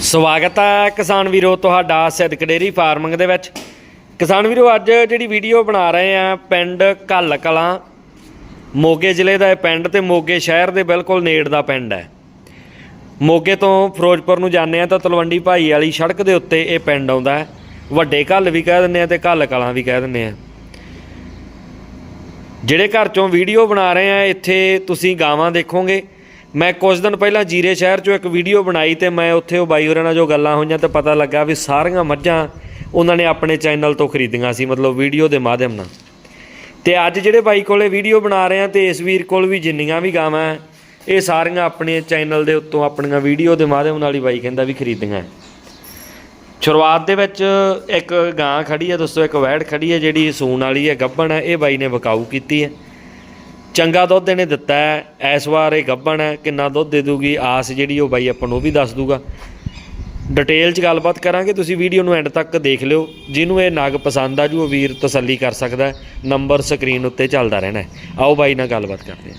ਸਵਾਗਤ ਹੈ ਕਿਸਾਨ ਵੀਰੋ ਤੁਹਾਡਾ ਸਿੱਧਕ ਡੇਰੀ ਫਾਰਮਿੰਗ ਦੇ ਵਿੱਚ। ਕਿਸਾਨ ਵੀਰੋ, ਅੱਜ ਜਿਹੜੀ ਵੀਡੀਓ ਬਣਾ ਰਹੇ ਆ ਪਿੰਡ ਘੱਲ ਕਲਾਂ, ਮੋਗੇ ਜ਼ਿਲ੍ਹੇ ਦਾ ਇਹ ਪਿੰਡ ਤੇ ਮੋਗੇ ਸ਼ਹਿਰ ਦੇ ਬਿਲਕੁਲ ਨੇੜ ਦਾ ਪਿੰਡ ਹੈ। ਮੋਗੇ ਤੋਂ ਫਿਰੋਜ਼ਪੁਰ ਨੂੰ ਜਾਂਦੇ ਆ ਤਾਂ ਤਲਵੰਡੀ ਭਾਈ ਵਾਲੀ ਸੜਕ ਦੇ ਉੱਤੇ ਇਹ ਪਿੰਡ ਆਉਂਦਾ ਹੈ। ਵੱਡੇ ਘੱਲ ਵੀ ਕਹਿ ਦਿੰਦੇ ਆ ਤੇ ਘੱਲ ਕਲਾਂ ਵੀ ਕਹਿ ਦਿੰਦੇ ਆ। ਜਿਹੜੇ ਘਰ ਚੋਂ ਵੀਡੀਓ ਬਣਾ ਰਹੇ ਆ, ਇੱਥੇ ਤੁਸੀਂ ਗਾਵਾਂ ਦੇਖੋਗੇ। ਮੈਂ ਕੁਝ ਦਿਨ ਪਹਿਲਾਂ ਜੀਰੇ ਸ਼ਹਿਰ ਚੋਂ ਇੱਕ ਵੀਡੀਓ ਬਣਾਈ ਤੇ ਮੈਂ ਉੱਥੇ ਉਹ ਬਾਈ ਹੋਰਾਂ ਨਾਲ ਜੋ ਗੱਲਾਂ ਹੋਈਆਂ ਤੇ ਪਤਾ ਲੱਗਾ ਵੀ ਸਾਰੀਆਂ ਮੱਝਾਂ ਉਹਨਾਂ ਨੇ ਆਪਣੇ ਚੈਨਲ ਤੋਂ ਖਰੀਦੀਆਂ ਸੀ ਮਤਲਬ ਵੀਡੀਓ ਦੇ ਮਾਧਿਅਮ ਨਾਲ ਤੇ ਅੱਜ ਜਿਹੜੇ ਬਾਈ ਕੋਲੇ ਵੀਡੀਓ ਬਣਾ ਰਹੇ ਆ ਤੇ ਇਸ ਵੀਰ ਕੋਲ ਵੀ ਜਿੰਨੀਆਂ ਵੀ ਗਾਵਾਂ ਹੈ, ਇਹ ਸਾਰੀਆਂ ਆਪਣੇ ਚੈਨਲ ਦੇ ਉੱਤੋਂ ਆਪਣੀਆਂ ਵੀਡੀਓ ਦੇ ਮਾਧਿਅਮ ਨਾਲ ਹੀ ਬਾਈ ਕਹਿੰਦਾ ਵੀ ਖਰੀਦੀਆਂ ਹੈ। ਸ਼ੁਰੂਆਤ ਦੇ ਵਿੱਚ ਇੱਕ ਗਾਂ ਖੜੀ ਹੈ ਦੋਸਤੋ ਇੱਕ ਵੈੜ ਖੜੀ ਹੈ ਜਿਹੜੀ ਸੂਣ ਵਾਲੀ ਹੈ ਗੱਭਣ ਹੈ ਇਹ ਬਾਈ ਨੇ ਵਿਕਾਊ ਕੀਤੀ ਹੈ ਚੰਗਾ ਦੁੱਧ ਇਹਨੇ ਦਿੱਤਾ ਹੈ ਇਸ ਵਾਰ ਇਹ ਗੱਭਣ ਹੈ ਕਿੰਨਾ ਦੁੱਧ ਦੇ ਦੂਗੀ ਆਸ ਜਿਹੜੀ ਉਹ ਬਾਈ ਆਪਾਂ ਨੂੰ ਉਹ ਵੀ ਦੱਸ ਦੂਗਾ। ਡਿਟੇਲ 'ਚ ਗੱਲਬਾਤ ਕਰਾਂਗੇ ਤੁਸੀਂ ਵੀਡੀਓ ਨੂੰ ਐਂਡ ਤੱਕ ਦੇਖ ਲਿਓ। ਜਿਹਨੂੰ ਇਹ ਨਗ ਪਸੰਦ ਆ ਜੂ ਉਹ ਵੀਰ ਤਸੱਲੀ ਕਰ ਸਕਦਾ ਨੰਬਰ ਸਕਰੀਨ ਉੱਤੇ ਚੱਲਦਾ ਰਹਿਣਾ ਆਓ ਬਾਈ ਨਾਲ ਗੱਲਬਾਤ ਕਰਦੇ ਹਾਂ।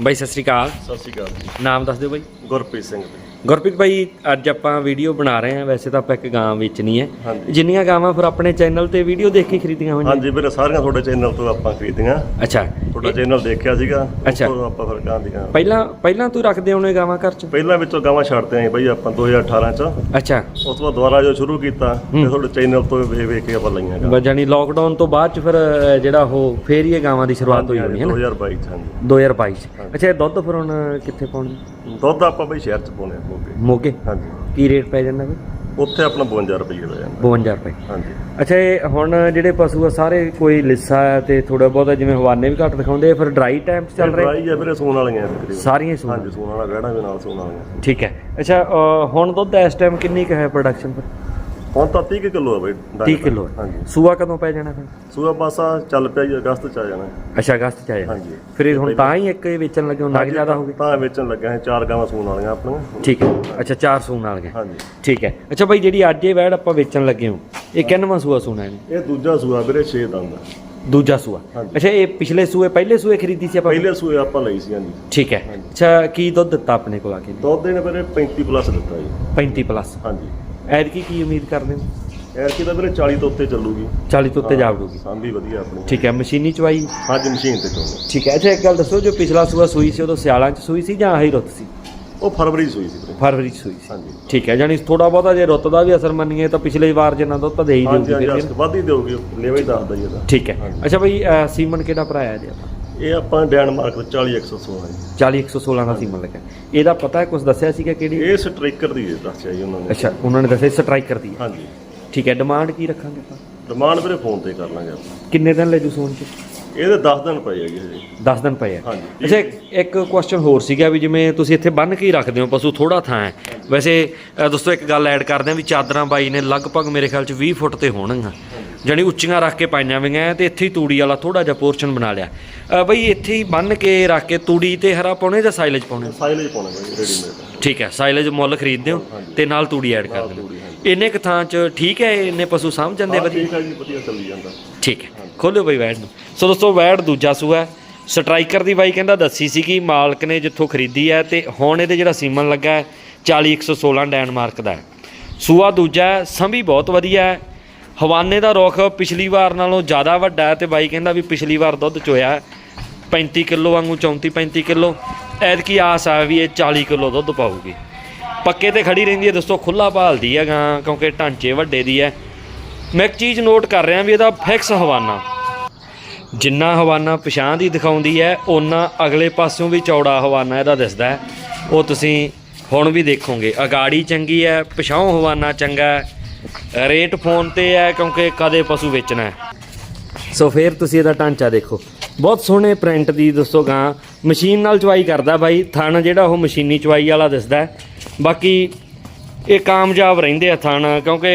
ਬਾਈ ਸਤਿ ਸ੍ਰੀ ਅਕਾਲ। ਸਤਿ ਸ਼੍ਰੀ ਅਕਾਲ ਜੀ। ਨਾਮ ਦੱਸ ਦਿਓ ਬਾਈ। ਗੁਰਪ੍ਰੀਤ ਸਿੰਘ ਜੀ। ਗੁਰਪ੍ਰੀਤ ਭਾਈ ਅੱਜ ਆਪਾਂ ਵੀਡੀਓ ਬਣਾ ਰਹੇ ਹਾਂ। ਵੈਸੇ ਤਾਂ ਆਪਾਂ ਇੱਕ ਗਾਂ ਵੇਚਣੀ ਹੈ। ਹਾਂਜੀ। ਜਿੰਨੀਆਂ ਗਾਵਾਂ ਫਿਰ ਆਪਣੇ ਚੈਨਲ ਤੇ ਵੀਡੀਓ ਦੇਖ ਕੇ ਖਰੀਦੀਆਂ ਹੋਈਆਂ? ਹਾਂਜੀ ਵੀਰੇ ਸਾਰੀਆਂ ਤੁਹਾਡੇ ਚੈਨਲ ਤੋਂ ਆਪਾਂ ਖਰੀਦੀਆਂ। ਅੱਛਾ। ਤੁਹਾਡਾ ਚੈਨਲ ਦੇਖਿਆ ਸੀਗਾ। ਅੱਛਾ। ਉੱਥੋਂ ਆਪਾਂ ਫਿਰ ਗਾਂ ਦੀਆਂ। ਪਹਿਲਾਂ ਪਹਿਲਾਂ ਤੂੰ ਰੱਖਦੇ ਹੋਣੇ ਗਾਵਾਂ ਘਰ ਚ? ਪਹਿਲਾਂ ਵਿੱਚੋਂ ਗਾਵਾਂ ਛੱਡਦੇ ਆਂ ਬਈ ਆਪਾਂ 2018 ਚ। ਅੱਛਾ। ਉਸ ਤੋਂ ਬਾਅਦ ਦੁਬਾਰਾ ਜੋ ਸ਼ੁਰੂ ਕੀਤਾ ਤੇ ਤੁਹਾਡੇ ਚੈਨਲ ਤੋਂ ਵੇਖ ਵੇਖ ਕੇ ਆਪਾਂ ਲਈਆਂ ਗਾਂ ਜਾਨੀ ਲਾਕਡਾਊਨ ਤੋਂ ਬਾਅਦ ਚ ਫਿਰ ਅਹ, ਜਿਹੜਾ ਉਹ ਫੇਰ ਹੀ ਇਹ ਗਾਵਾਂ ਦੀ ਸ਼ੁਰੂਆਤ ਹੋਈ ਹੋਣੀ ਹੈ ਨਾ? 2022 ਚ ਹਾਂਜੀ। 2022 ਚ। ਅੱਛਾ ਇਹ ਦੁੱਧ ਫਿਰ ਹੁਣ ਕਿੱਥੇ ਪਾਉਣੀ? ਦੁੱਧ ਆਪਾਂ ਬਈ ਸ਼ਹਿਰ ਚ ਪਾਉਣੇ ਆ ਮੋਗੇ। ਮੋਗੇ? ਹਾਂਜੀ। ਕੀ ਰੇਟ ਪੈ ਜਾਂਦਾ ਵੀ ਉੱਥੇ ਆਪਣਾ 52 ਰੁਪਏ ਦਾ ਜਾਂਦਾ। 52 ਰੁਪਏ। ਹਾਂਜੀ। ਅੱਛਾ ਇਹ ਹੁਣ ਜਿਹੜੇ ਪਸ਼ੂ ਆ ਸਾਰੇ ਕੋਈ ਲਿੱਸਾ ਹੈ ਤੇ ਥੋੜਾ ਬਹੁਤਾ ਜਿਵੇਂ ਹਵਾਨੇ ਵੀ ਘੱਟ ਦਿਖਾਉਂਦੇ ਆ ਫਿਰ ਡਰਾਈ ਟਾਈਮ ਚੱਲ ਰਹੇ? ਡਰਾਈ ਆ ਵੀਰੇ ਸੂਣ ਵਾਲੀਆਂ ਤਕਰੀਬਨ। ਸਾਰੀਆਂ ਹੀ ਸੂਣ ਹਾਂਜੀ ਸੂਣ ਵਾਲਾ ਗਹਿਣਾ ਵੀ ਨਾਲ ਸੂਣ ਵਾਲੀਆਂ। ਠੀਕ ਹੈ। ਅੱਛਾ ਹੁਣ ਦੁੱਧ ਇਸ ਟਾਈਮ ਕਿੰਨੀ ਕੁ ਹੈ ਪ੍ਰੋਡਕਸ਼ਨ ਫਿਰ ਹੁਣ ਤਾਂ 30 ਕਿਲੋ ਆ ਬਈ 30 ਕਿਲੋ ਹਾਂਜੀ। ਸੂਆ ਕਦੋਂ ਪੈ ਜਾਣਾ ਫਿਰ? ਸੂਆ ਪਾਸਾ ਚੱਲ ਪਿਆ ਜੀ ਅਗਸਤ ਚ ਆ ਜਾਣਾ। ਅੱਛਾ ਅਗਸਤ ਚ ਆਇਆ ਹਾਂਜੀ। ਫਿਰ ਇਹ ਹੁਣ ਤਾਂ ਹੀ ਇੱਕ ਇਹ ਵੇਚਣ ਲੱਗੇ ਹੋ ਨਗ ਜ਼ਿਆਦਾ ਹੋ ਗਏ? ਤਾਂ ਵੇਚਣ ਲੱਗਾ ਹੈ ਚਾਰ ਗਾਵਾਂ ਸੂਣ ਵਾਲੀਆਂ ਆਪਣੀਆਂ। ਠੀਕ ਹੈ। ਅੱਛਾ ਚਾਰ ਸੂਣ ਨਾਲ ਗਏ। ਹਾਂਜੀ। ਠੀਕ ਹੈ। ਅੱਛਾ ਭਾਈ ਜਿਹੜੀ ਅੱਜ ਇਹ ਵੈੜ ਆਪਾਂ ਵੇਚਣ ਲੱਗੇ ਹਾਂ ਇਹ ਕਿੰਨਵਾਂ ਸੂਆ ਸੂਣਾ ਹੈ ਇਹ ਦੂਜਾ ਸੂਆ ਵੀਰੇ 6 ਦੰਦ। ਆ। ਦੂਜਾ ਸੂਆ। ਹਾਂਜੀ। ਅੱਛਾ ਇਹ ਪਿਛਲੇ ਸੂਏ ਪਹਿਲੇ ਸੂਏ ਖਰੀਦੀ ਸੀ ਆਪਾਂ? ਪਹਿਲੇ ਸੂਏ ਆਪਾਂ ਲਈ ਸੀ ਹਾਂਜੀ। ਠੀਕ ਹੈ। ਅੱਛਾ ਕੀ ਦੁੱਧ ਦਿੱਤਾ ਆਪਣੇ ਕੋਲ ਆ ਕੇ? ਦੁੱਧ ਦੇ ਨੇ ਵੀਰੇ 35 ਪਲੱਸ ਦਿੱਤਾ ਜੀ। 35 ਪਲੱਸ। ਹਾਂਜੀ। ਐਤਕੀ ਕੀ ਉਮੀਦ ਕਰਦੇ ਹੋ? ਐਰ ਕੀ ਤਾਂ ਵੀਰੇ 40 ਤੋਂ ਉੱਤੇ ਚੱਲੂਗੀ। 40 ਤੋਂ ਉੱਤੇ ਜਾਵੜੂਗੀ। ਸਾਂਭੀ ਵਧੀਆ ਆਪਣੀ। ਠੀਕ ਹੈ ਮਸ਼ੀਨੀ ਚਵਾਈ ਹਾਂਜੀ ਮਸ਼ੀਨ ਤੇ ਚੋਣੇ ਠੀਕ ਹੈ ਅੱਛਾ ਇੱਕ ਗੱਲ ਦੱਸੋ ਜੋ ਪਿਛਲਾ ਸੂਆ ਸੂਈ ਸੀ ਉਦੋਂ ਸਿਆਲਾਂ ਚ ਸੂਈ ਸੀ ਜਾਂ ਆਹੀ ਰੁੱਤ ਸੀ? ਉਹ ਫਰਵਰੀ 'ਚ ਸੂਈ ਸੀ ਵੀਰੇ। ਫਰਵਰੀ ਚ ਸੂਈ ਸੀ। ਹਾਂਜੀ। ਠੀਕ ਹੈ ਜਾਨੀ ਥੋੜਾ ਬਹੁਤਾ ਜੇ ਰੁੱਤ ਦਾ ਵੀ ਅਸਰ ਮੰਨੀਏ ਤਾਂ ਪਿਛਲੇ ਵਾਰ ਜਿੰਨਾ ਦੁੱਧ ਤਾਂ ਦੇ ਹੀ ਹਾਂਜੀ ਦਿੰਦੀ ਹਾਂਜੀ ਫਿਰ ਵੱਧ ਹੀ ਦੇਊਗੀ ਲੈਵਾ ਹੀ ਦੱਸਦਾ ਜੀ ਇਹਦਾ। ਠੀਕ ਹੈ। ਅੱਛਾ ਬਈ ਸੀਮਨ ਕਿਹੜਾ ਭਰਾਇਆ ਜੀ ਆਪਾਂ ਇਹ ਆਪਾਂ ਡੈਨਮਾਰਕ ਤੋਂ 40 116 ਜੀ। 40 116 ਦਾ ਸੀਮਨ ਲੱਗਾ ਇਹਦਾ ਪਤਾ ਕੁਝ ਦੱਸਿਆ ਸੀਗਾ ਕਿਹੜੀ? ਇਹ ਸਟ੍ਰਾਈਕਰ ਦੀ ਹੈ ਦੱਸਿਆ ਜੀ ਉਹਨਾਂ ਨੇ। ਅੱਛਾ ਉਹਨਾਂ ਨੇ ਦੱਸਿਆ ਸਟ੍ਰਾਈਕਰ ਦੀ ਹੈ। ਹਾਂਜੀ। ਠੀਕ ਹੈ ਡਿਮਾਂਡ ਕੀ ਰੱਖਾਂਗੇ ਆਪਾਂ? ਡਿਮਾਂਡ ਵੀਰੇ ਫੋਨ ਤੇ ਕਰ ਲਾਂਗੇ ਆਪਾਂ। ਕਿੰਨੇ ਦਿਨ ਲੈ ਜੂ ਸੋਨ ਚ? ਇਹਦੇ 10 ਦਿਨ ਪਏ ਹੈਗੇ ਜੀ 10 ਦਿਨ ਪਏ ਆ। ਹਾਂਜੀ। ਅੱਛਾ ਇੱਕ- ਇੱਕ ਕੁਐਸਚਨ ਹੋਰ ਸੀਗਾ ਵੀ ਜਿਵੇਂ ਤੁਸੀਂ ਇੱਥੇ ਬੰਨ ਕੇ ਹੀ ਰੱਖਦੇ ਹੋ ਪਸ਼ੂ ਥੋੜਾ ਥਾਂ ਹੈ। ਵੈਸੇ ਅ, ਦੋਸਤੋ ਇੱਕ ਗੱਲ ਐਡ ਕਰਦੇ ਆ ਵੀ ਚਾਦਰਾਂ ਬਾਈ ਨੇ ਲਗਭਗ ਮੇਰੇ ਖਿਆਲ ਚ 20 ਫੁੱਟ ਤੇ ਹੋਣਗੀਆਂ। ਜਾਣੀ ਉੱਚੀਆਂ ਰੱਖ ਕੇ ਪਾਈਆਂ ਹੋਈਆਂ ਤੇ ਇੱਥੇ ਹੀ ਤੂੜੀ ਵਾਲਾ ਥੋੜਾ ਜਿਹਾ ਪੋਰਸ਼ਨ ਬਣਾ ਲਿਆ। ਬਈ ਇੱਥੇ ਹੀ ਬੰਨ ਕੇ ਰੱਖ ਕੇ ਤੂੜੀ ਤੇ ਹਰਾ ਪਾਉਣੇ ਜਾਂ ਸਾਈਲੇਜ ਪਾਉਣੇ? ਸਾਈਲੇਜ ਪਾਉਣਾ ਰੈਡੀਮੇਡ ਠੀਕ ਹੈ ਸਾਈਲੇਜ ਮੁੱਲ ਖਰੀਦਦੇ ਹੋ ਤੇ ਨਾਲ ਤੂੜੀ ਐਡ ਕਰ ਦਿੰਦੇ ਹੋ। ਇੰਨੇ ਕੁ ਥਾਂ ਚ ਠੀਕ ਹੈ ਇੰਨੇ ਪਸ਼ੂ ਸਾਂਭ ਜਾਂਦੇ ਵਧੀਆ? ਠੀਕ ਹੈ ਜੀ ਵਧੀਆ ਚੱਲੀ ਜਾਂਦਾ। ਠੀਕ ਹੈ ਖੋਲਿਓ ਬਈ ਵੈੜ ਨੂੰ। ਸੋ ਦੋਸਤੋ ਵੈੜ ਦੂਜਾ ਸੂਆ ਹੈ। ਸਟਰਾਈਕਰ ਦੀ ਬਾਈ ਕਹਿੰਦਾ ਦੱਸੀ ਸੀ ਕਿ ਮਾਲਕ ਨੇ ਜਿੱਥੋਂ ਖਰੀਦੀ ਹੈ ਤੇ ਹੁਣ ਇਹਦੇ ਜਿਹੜਾ ਸੀਮਨ ਲੱਗਾ ਹੈ 40116 ਡੈਨਮਾਰਕ ਦਾ ਹੈ। ਸੂਆ ਦੂਜਾ ਸੰਭੀ ਬਹੁਤ ਵਧੀਆ ਹੈ। ਹਵਾਨੇ ਦਾ ਰੁੱਖ ਪਿਛਲੀ ਵਾਰ ਨਾਲੋਂ ਜ਼ਿਆਦਾ ਵੱਡਾ ਹੈ ਤੇ ਬਾਈ ਕਹਿੰਦਾ ਵੀ ਪਿਛਲੀ ਵਾਰ ਦੁੱਧ ਚੋਇਆ ਹੈ। 35 ਕਿਲੋ ਵਾਂਗੂ 34 35 ਕਿਲੋ। ਐਤਕੀ ਆਸ ਆ ਵੀ ਇਹ 40 ਕਿਲੋ ਦੁੱਧ ਪਾਊਗੀ। ਪੱਕੇ ਤੇ ਖੜੀ ਰਹਿੰਦੀ ਹੈ ਦੋਸਤੋ ਖੁੱਲਾ ਭਾਲਦੀ ਹੈ ਗਾਂ, ਕਿਉਂਕਿ ਢਾਂਚੇ ਵੱਡੇ ਦੀ ਹੈ। ਮੈਂ ਇੱਕ ਚੀਜ਼ ਨੋਟ ਕਰ ਰਿਹਾ ਵੀ ਇਹਦਾ ਫਿਕਸ ਹਵਾਨਾ। ਜਿੰਨਾ ਹਵਾਨਾ ਪਛਾਣ ਦੀ ਦਿਖਾਉਂਦੀ ਹੈ, ਓਨਾ ਅਗਲੇ ਪਾਸਿਓਂ ਵੀ ਚੌੜਾ ਹਵਾਨਾ ਇਹਦਾ ਦਿਸਦਾ ਹੈ। ਉਹ ਤੁਸੀਂ ਹੁਣ ਵੀ ਦੇਖੋਗੇ। ਅਗਾੜੀ ਚੰਗੀ ਹੈ ਪਛਾਉ ਹਵਾਨਾ ਚੰਗਾ ਹੈ। ਰੇਟ ਫੋਨ ਤੇ ਹੈ ਕਿਉਂਕਿ ਕਦੇ ਪਸ਼ੂ ਵੇਚਣਾ ਹੈ। ਸੋ ਫਿਰ ਤੁਸੀਂ ਇਹਦਾ ਢਾਂਚਾ ਦੇਖੋ। ਬਹੁਤ ਸੋਹਣੇ ਪ੍ਰਿੰਟ ਦੀ ਦੱਸੋ ਗਾਂ ਮਸ਼ੀਨ ਨਾਲ ਚਵਾਈ ਕਰਦਾ ਬਾਈ ਥਣ ਜਿਹੜਾ ਉਹ ਮਸ਼ੀਨੀ ਚਵਾਈ ਵਾਲਾ ਦਿਸਦਾ ਬਾਕੀ ਇਹ ਕਾਮਯਾਬ ਰਹਿੰਦੇ ਆ ਥਣ ਕਿਉਂਕਿ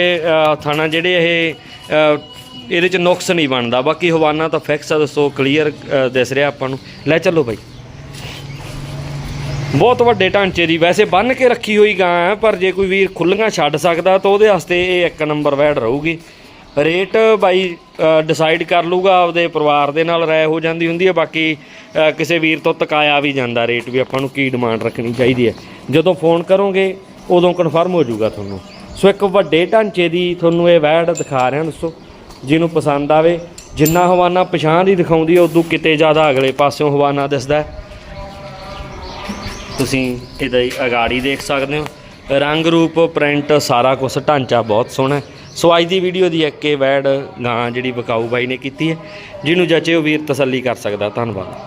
ਅ, ਥਣ ਜਿਹੜੇ ਇਹ ਇਹਦੇ ਚ ਨੁਕਸ ਨਹੀਂ ਬਣਦਾ। ਬਾਕੀ ਹਵਾਨਾ ਤਾਂ ਫਿਕਸ ਆ ਦੱਸੋ ਕਲੀਅਰ ਦਿਸ ਰਿਹਾ ਆਪਾਂ ਨੂੰ। ਲੈ ਚੱਲੋ ਬਾਈ। ਬਹੁਤ ਵੱਡੇ ਢਾਂਚੇ ਦੀ ਵੈਸੇ ਬੰਨ ਕੇ ਰੱਖੀ ਹੋਈ ਗਾਂ ਹੈ, ਪਰ ਜੇ ਕੋਈ ਵੀਰ ਖੁੱਲੀਆਂ ਛੱਡ ਸਕਦਾ ਤਾਂ ਉਹਦੇ ਵਾਸਤੇ ਇਹ ਇੱਕ ਨੰਬਰ ਵੈੜ ਰਹੂਗੀ। ਰੇਟ ਬਾਈ ਡਿਸਾਈਡ ਕਰ ਲੂਗਾ ਆਪਦੇ ਪਰਿਵਾਰ ਦੇ ਨਾਲ ਰਾਏ ਹੋ ਜਾਂਦੀ ਹੁੰਦੀ ਹੈ, ਬਾਕੀ ਕਿਸੇ ਵੀਰ ਤੋਂ ਤਕਾਇਆ ਵੀ ਜਾਂਦਾ ਰੇਟ ਵੀ ਆਪਾਂ ਨੂੰ ਕੀ ਡਿਮਾਂਡ ਰੱਖਣੀ ਚਾਹੀਦੀ ਹੈ। ਜਦੋਂ ਫੋਨ ਕਰੋਗੇ, ਉਦੋਂ ਕਨਫਰਮ ਹੋ ਜਾਊਗਾ ਤੁਹਾਨੂੰ। ਸੋ ਇੱਕ ਵੱਡੇ ਢਾਂਚੇ ਦੀ ਤੁਹਾਨੂੰ ਇਹ ਵੈੜ ਦਿਖਾ ਰਿਹਾ ਦੋਸਤੋ ਜਿਹਨੂੰ ਪਸੰਦ ਆਵੇ। ਜਿੰਨਾ ਹਵਾਨਾ ਪਛਾਣ ਦੀ ਦਿਖਾਉਂਦੀ ਹੈ, ਉਦੋਂ ਕਿਤੇ ਜ਼ਿਆਦਾ ਅਗਲੇ ਪਾਸਿਓਂ ਹਵਾਨਾ ਦਿਸਦਾ ਹੈ। ਤੁਸੀਂ ਇਹਦਾ ਅਗਾੜੀ ਦੇਖ ਸਕਦੇ ਹੋ। ਰੰਗ ਰੂਪ, ਪ੍ਰਿੰਟ, ਸਾਰਾ ਕੁਝ ਢਾਂਚਾ ਬਹੁਤ ਸੋਹਣਾ ਸੋ ਅੱਜ ਦੀ ਵੀਡੀਓ ਦੀ ਇੱਕ ਇਹ ਵੈੜ ਗਾਂ ਜਿਹੜੀ ਬਕਾਊ ਬਾਈ ਨੇ ਕੀਤੀ ਹੈ, ਜਿਹਨੂੰ ਜਚੇ ਉਹ ਵੀਰ ਤਸੱਲੀ ਕਰ ਸਕਦਾ। ਧੰਨਵਾਦ।